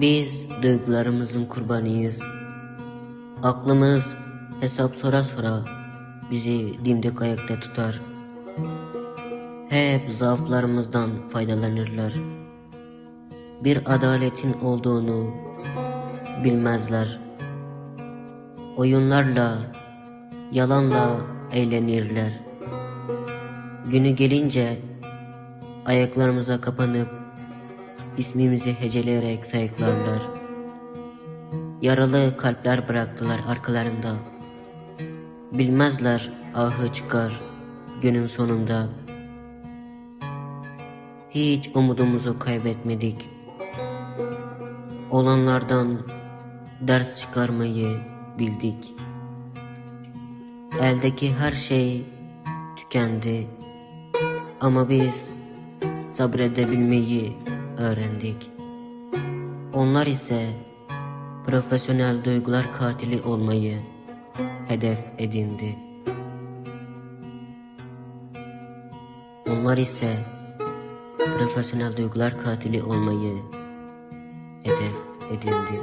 Biz duygularımızın kurbanıyız. Aklımız hesap sora sora bizi dimdik ayakta tutar. Hep zaaflarımızdan faydalanırlar. Bir adaletin olduğunu bilmezler. Oyunlarla, yalanla eğlenirler. Günü gelince ayaklarımıza kapanıp ismimizi heceleyerek sayıklarlar. Yaralı kalpler bıraktılar arkalarında. Bilmezler ahı çıkar günün sonunda. Hiç umudumuzu kaybetmedik. Olanlardan ders çıkarmayı bildik. Eldeki her şey tükendi. Ama biz sabredebilmeyi öğrendik. Onlar ise profesyonel duygular katili olmayı hedef edindi. Onlar ise profesyonel duygular katili olmayı hedef edindi.